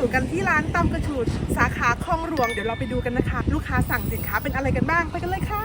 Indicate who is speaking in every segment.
Speaker 1: อยู่กันที่ร้านตำกระชูดสาขาคลองหลวงเดี๋ยวเราไปดูกันนะคะ ลูกค้าสั่งสินค้าเป็นอะไรกันบ้างไปกันเลยค่ะ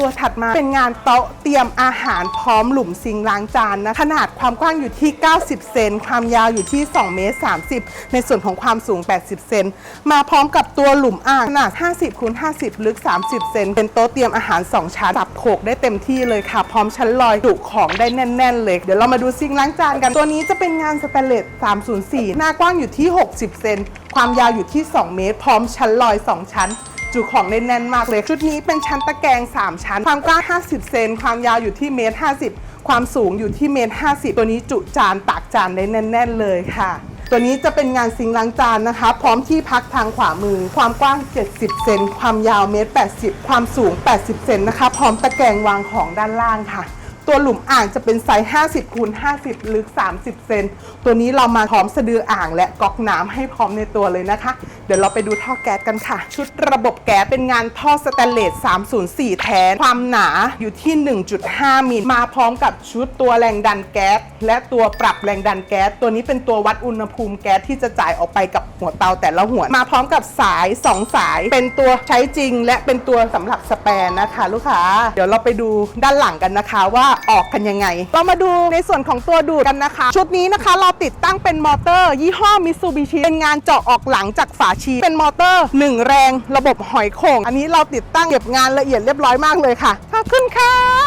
Speaker 1: ตัวถัดมาเป็นงานโต๊ะเตรียมอาหารพร้อมหลุมซิงล้างจานนะขนาดความกว้างอยู่ที่ 90 เซนความยาวอยู่ที่2เมตร30 ในส่วนของความสูง 80 เซนมาพร้อมกับตัวหลุมอ่างขนาด 50คูณ50 ลึก 30 เซนเป็นโต๊ะเตรียมอาหาร 2 ชั้นสับโขกได้เต็มที่เลยค่ะ พร้อมชั้นลอยจุของได้แน่น ๆ เลย เดี๋ยวเรามาดูซิงล้างจานกัน ตัวนี้จะเป็นงานสแตนเลส304 หน้ากว้างอยู่ที่ 60 เซนความยาวอยู่ที่ 2 เมตร พร้อมชั้นลอย 2 ชั้น จุของได้แน่นมากเลย ชุดนี้เป็นชั้นตะแกรง3 ชั้น ความกว้าง 50 เซน ความยาวอยู่ที่เมตร 50 ความสูงอยู่ที่เมตร 50 ตัวนี้จุจานตักจานได้แน่น ๆ เลยค่ะ ตัวนี้จะเป็นงานซิงล้างจานนะคะ พร้อมที่พักทางขวามือ ความกว้าง 70 เซน ความยาวเมตร 80 ความสูง 80 เซนนะคะ พร้อมตะแกรงวางของด้านล่างค่ะตัวหลุมอ่างจะเป็นไซส์ 50คูณ50 ลึก 30 เซน ตัวนี้เรามาพร้อมสะดืออ่างและก๊อกน้ำให้พร้อมในตัวเลยนะคะ เดี๋ยวเราไปดูท่อแก๊สกันค่ะ ชุดระบบแก๊สเป็นงานท่อสแตนเลส 304 แทน ความหนาอยู่ที่ 1.5 มิลมาพร้อมกับชุดตัวแรงดันแก๊สและตัวปรับแรงดันแก๊สตัวนี้เป็นตัววัดอุณหภูมิแก๊สที่จะจ่ายออกไปกับหัวเตาแต่ละหัวมาพร้อมกับสาย 2 สาย เป็นตัวใช้จริง และเป็นตัวสำหรับสแปนนะคะ ลูกค้า เดี๋ยวเราไปดูด้านหลังกันนะคะว่าออกกันยังไง เรามาดูในส่วนของตัวดูดกันนะคะ ชุดนี้นะคะเราติดตั้งเป็นมอเตอร์ ยี่ห้อมิ t ซูบิชิเป็นงานเจาะออกหลังจากฝาชีเป็นมอเตอร์ 1 แรง ระบบหอยโข่ง อันนี้เราติดตั้งเก็บงานละเอียดเรียบร้อยมากเลยค่ะ ขอบคุณค่ะ